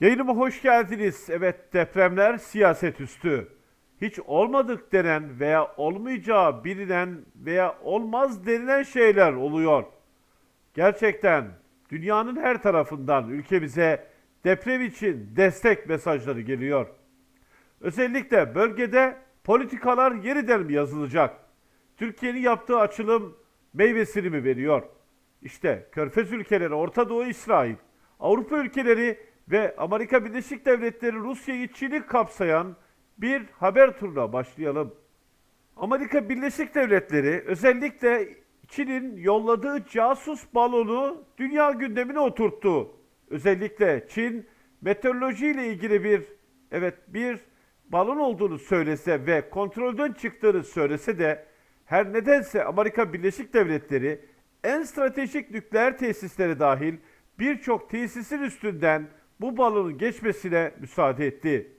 Yayınıma hoş geldiniz. Evet depremler siyaset üstü. Hiç olmadık denen veya olmayacağı bilinen veya olmaz denilen şeyler oluyor. Gerçekten dünyanın her tarafından ülkemize deprem için destek mesajları geliyor. Özellikle bölgede politikalar yeniden mi yazılacak? Türkiye'nin yaptığı açılım meyvesini mi veriyor? İşte Körfez ülkeleri, Orta Doğu, İsrail, Avrupa ülkeleri ve Amerika Birleşik Devletleri Rusya'yı Çin'i kapsayan bir haber turuna başlayalım. Amerika Birleşik Devletleri özellikle Çin'in yolladığı casus balonu dünya gündemine oturttu. Özellikle Çin meteoroloji ile ilgili bir evet bir balon olduğunu söylese ve kontrolden çıktığını söylese de her nedense Amerika Birleşik Devletleri en stratejik nükleer tesisleri dahil birçok tesisin üstünden bu balonun geçmesine müsaade etti.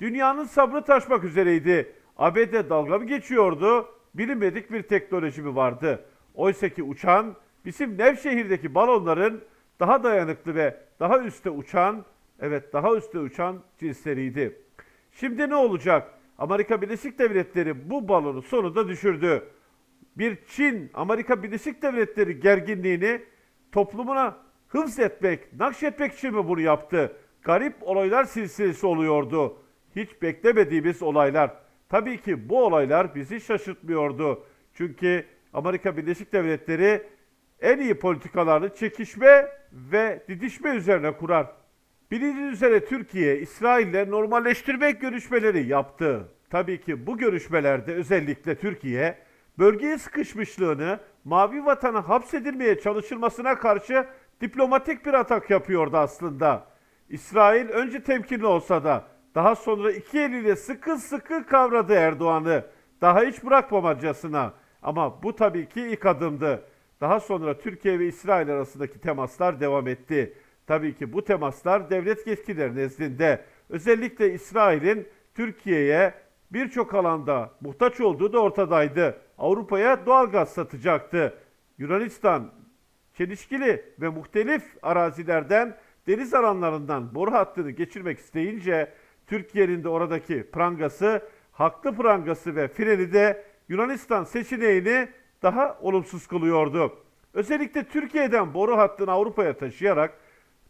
Dünyanın sabrı taşmak üzereydi. ABD dalga mı geçiyordu? Bilinmedik bir teknoloji mi vardı? Oysa ki uçan bizim Nevşehir'deki balonların daha dayanıklı ve daha üstte uçan, evet daha üstte uçan cinsleriydi. Şimdi ne olacak? Amerika Birleşik Devletleri bu balonu sonunda düşürdü. Bir Çin, Amerika Birleşik Devletleri gerginliğini toplumuna hıfz etmek, nakşetmek için mi bunu yaptı? Garip olaylar silsilesi oluyordu. Hiç beklemediğimiz olaylar. Tabii ki bu olaylar bizi şaşırtmıyordu. Çünkü Amerika Birleşik Devletleri en iyi politikalarını çekişme ve didişme üzerine kurar. Bilindiği üzere Türkiye, İsrail'le normalleştirmek görüşmeleri yaptı. Tabii ki bu görüşmelerde özellikle Türkiye, bölgeye sıkışmışlığını Mavi Vatan'a hapsedilmeye çalışılmasına karşı diplomatik bir atak yapıyordu aslında. İsrail önce temkinli olsa da daha sonra iki eliyle sıkı sıkı kavradı Erdoğan'ı. Daha hiç bırakmamacasına. Ama bu tabii ki ilk adımdı. Daha sonra Türkiye ve İsrail arasındaki temaslar devam etti. Tabii ki bu temaslar devlet yetkilileri nezdinde özellikle İsrail'in Türkiye'ye birçok alanda muhtaç olduğu da ortadaydı. Avrupa'ya doğalgaz satacaktı. Yunanistan çelişkili ve muhtelif arazilerden deniz alanlarından boru hattını geçirmek isteyince Türkiye'nin de oradaki prangası, haklı prangası ve freni de Yunanistan seçeneğini daha olumsuz kılıyordu. Özellikle Türkiye'den boru hattını Avrupa'ya taşıyarak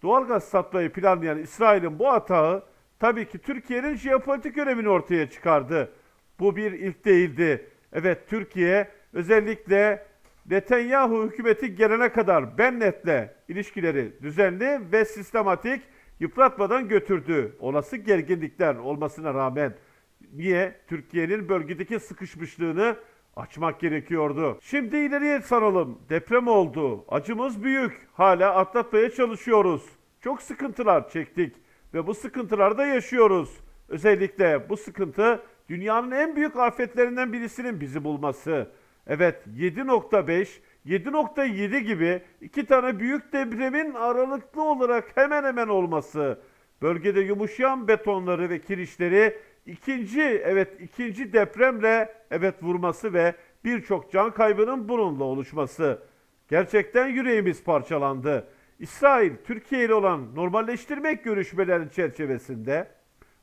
doğalgaz satmayı planlayan İsrail'in bu hatağı tabii ki Türkiye'nin jeopolitik önemini ortaya çıkardı. Bu bir ilk değildi. Evet Türkiye özellikle Netanyahu hükümeti gelene kadar Bennett'le ilişkileri düzenli ve sistematik yıpratmadan götürdü. Olası gerginlikler olmasına rağmen niye Türkiye'nin bölgedeki sıkışmışlığını açmak gerekiyordu. Şimdi ileriye saralım. Deprem oldu. Acımız büyük. Hala atlatmaya çalışıyoruz. Çok sıkıntılar çektik ve bu sıkıntılarda yaşıyoruz. Özellikle bu sıkıntı dünyanın en büyük afetlerinden birisinin bizi bulması. Evet 7.5, 7.7 gibi iki tane büyük depremin aralıklı olarak hemen hemen olması. Bölgede yumuşayan betonları ve kirişleri ikinci evet ikinci depremle evet vurması ve birçok can kaybının bununla oluşması. Gerçekten yüreğimiz parçalandı. İsrail Türkiye ile olan normalleştirmek görüşmeleri çerçevesinde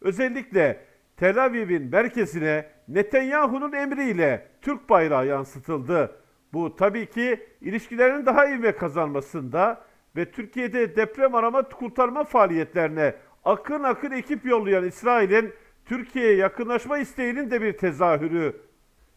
özellikle Tel Aviv'in merkezine Netanyahu'nun emriyle Türk bayrağı yansıtıldı. Bu tabii ki ilişkilerin daha ivme kazanmasında ve Türkiye'de deprem arama kurtarma faaliyetlerine akın akın ekip yollayan İsrail'in Türkiye'ye yakınlaşma isteğinin de bir tezahürü.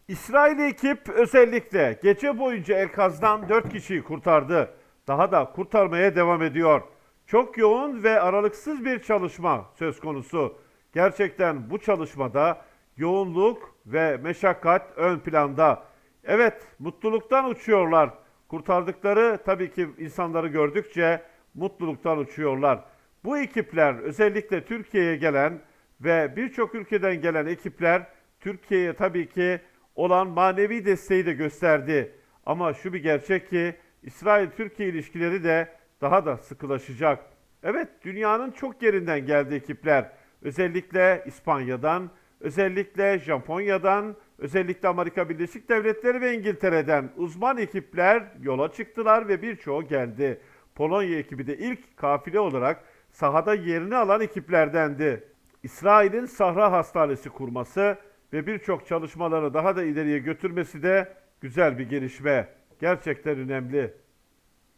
İsrail ekip özellikle gece boyunca Elkaz'dan 4 kişiyi kurtardı. Daha da kurtarmaya devam ediyor. Çok yoğun ve aralıksız bir çalışma söz konusu. Gerçekten bu çalışmada yoğunluk ve meşakkat ön planda. Evet, mutluluktan uçuyorlar. Kurtardıkları tabii ki insanları gördükçe mutluluktan uçuyorlar. Bu ekipler özellikle Türkiye'ye gelen ve birçok ülkeden gelen ekipler Türkiye'ye tabii ki olan manevi desteği de gösterdi. Ama şu bir gerçek ki İsrail-Türkiye ilişkileri de daha da sıkılaşacak. Evet dünyanın çok yerinden geldi ekipler. Özellikle İspanya'dan, özellikle Japonya'dan, özellikle Amerika Birleşik Devletleri ve İngiltere'den uzman ekipler yola çıktılar ve birçoğu geldi. Polonya ekibi de ilk kafile olarak sahada yerini alan ekiplerdendi. İsrail'in Sahra Hastanesi kurması ve birçok çalışmaları daha da ileriye götürmesi de güzel bir gelişme. Gerçekten önemli.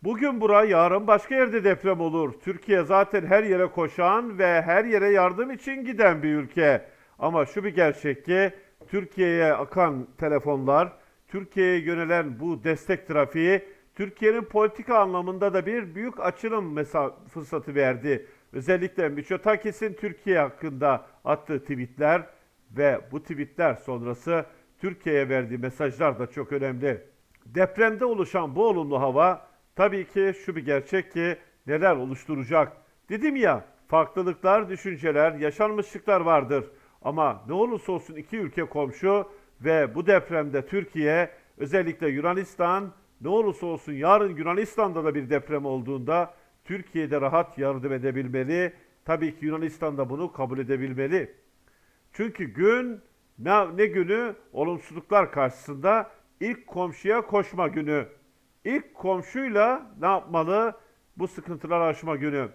Bugün bura, yarın başka yerde deprem olur. Türkiye zaten her yere koşan ve her yere yardım için giden bir ülke. Ama şu bir gerçek ki Türkiye'ye akan telefonlar, Türkiye'ye yönelen bu destek trafiği Türkiye'nin politika anlamında da bir büyük açılım fırsatı verdi. Özellikle Mitsotakis'in Türkiye hakkında attığı tweetler ve bu tweetler sonrası Türkiye'ye verdiği mesajlar da çok önemli. Depremde oluşan bu olumlu hava tabii ki şu bir gerçek ki neler oluşturacak. Dedim ya farklılıklar, düşünceler, yaşanmışlıklar vardır. Ama ne olursa olsun iki ülke komşu ve bu depremde Türkiye özellikle Yunanistan ne olursa olsun yarın Yunanistan'da da bir deprem olduğunda Türkiye'de rahat yardım edebilmeli. Tabii ki Yunanistan da bunu kabul edebilmeli. Çünkü gün ne, ne günü? Olumsuzluklar karşısında ilk komşuya koşma günü. İlk komşuyla ne yapmalı? Bu sıkıntılar aşma günü.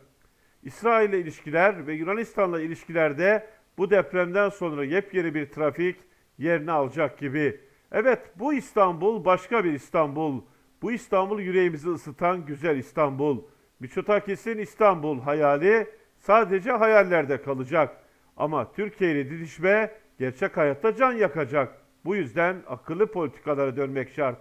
İsrail ile ilişkiler ve Yunanistan'la ilişkilerde bu depremden sonra yepyeni bir trafik yerini alacak gibi. Evet bu İstanbul başka bir İstanbul. Bu İstanbul yüreğimizi ısıtan güzel İstanbul. Mitsotakis'in İstanbul hayali sadece hayallerde kalacak. Ama Türkiye ile didişme gerçek hayatta can yakacak. Bu yüzden akıllı politikalara dönmek şart.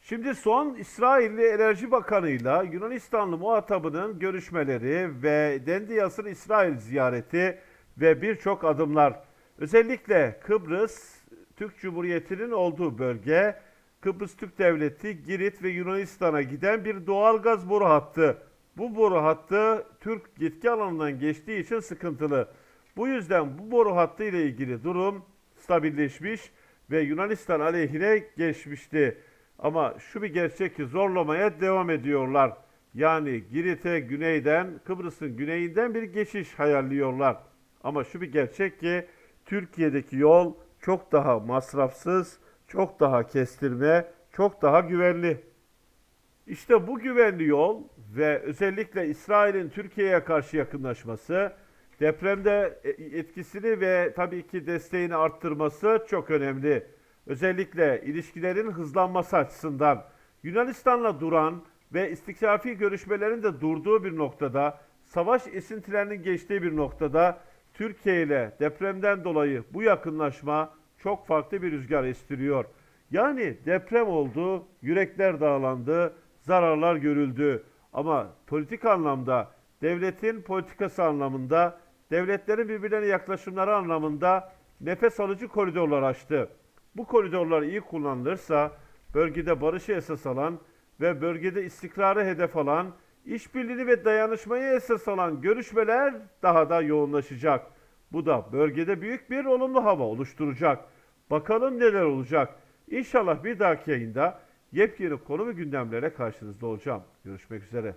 Şimdi son İsrailli Enerji Bakanı'yla Yunanistanlı muhatabının görüşmeleri ve Dendiyas'ın İsrail ziyareti ve birçok adımlar. Özellikle Kıbrıs Türk Cumhuriyeti'nin olduğu bölge, Kıbrıs Türk Devleti, Girit ve Yunanistan'a giden bir doğalgaz boru hattı. Bu boru hattı Türk yetki alanından geçtiği için sıkıntılı. Bu yüzden bu boru hattı ile ilgili durum stabilleşmiş ve Yunanistan aleyhine geçmişti. Ama şu bir gerçek ki zorlamaya devam ediyorlar. Yani Girit'e güneyden, Kıbrıs'ın güneyinden bir geçiş hayalliyorlar. Ama şu bir gerçek ki Türkiye'deki yol çok daha masrafsız, çok daha kestirme, çok daha güvenli. İşte bu güvenli yol ve özellikle İsrail'in Türkiye'ye karşı yakınlaşması, depremde e, etkisini ve tabii ki desteğini arttırması çok önemli. Özellikle ilişkilerin hızlanması açısından Yunanistan'la duran ve istikrafi görüşmelerin de durduğu bir noktada, savaş esintilerinin geçtiği bir noktada Türkiye ile depremden dolayı bu yakınlaşma çok farklı bir rüzgar estiriyor. Yani deprem oldu, yürekler dağlandı, zararlar görüldü. Ama politik anlamda, devletin politikası anlamında, devletlerin birbirlerine yaklaşımları anlamında nefes alıcı koridorlar açtı. Bu koridorlar iyi kullanılırsa bölgede barışı esas alan ve bölgede istikrarı hedef alan, işbirliğini ve dayanışmayı esas alan görüşmeler daha da yoğunlaşacak. Bu da bölgede büyük bir olumlu hava oluşturacak. Bakalım neler olacak. İnşallah bir dahaki yayında yepyeni konu ve gündemlere karşınızda olacağım. Görüşmek üzere.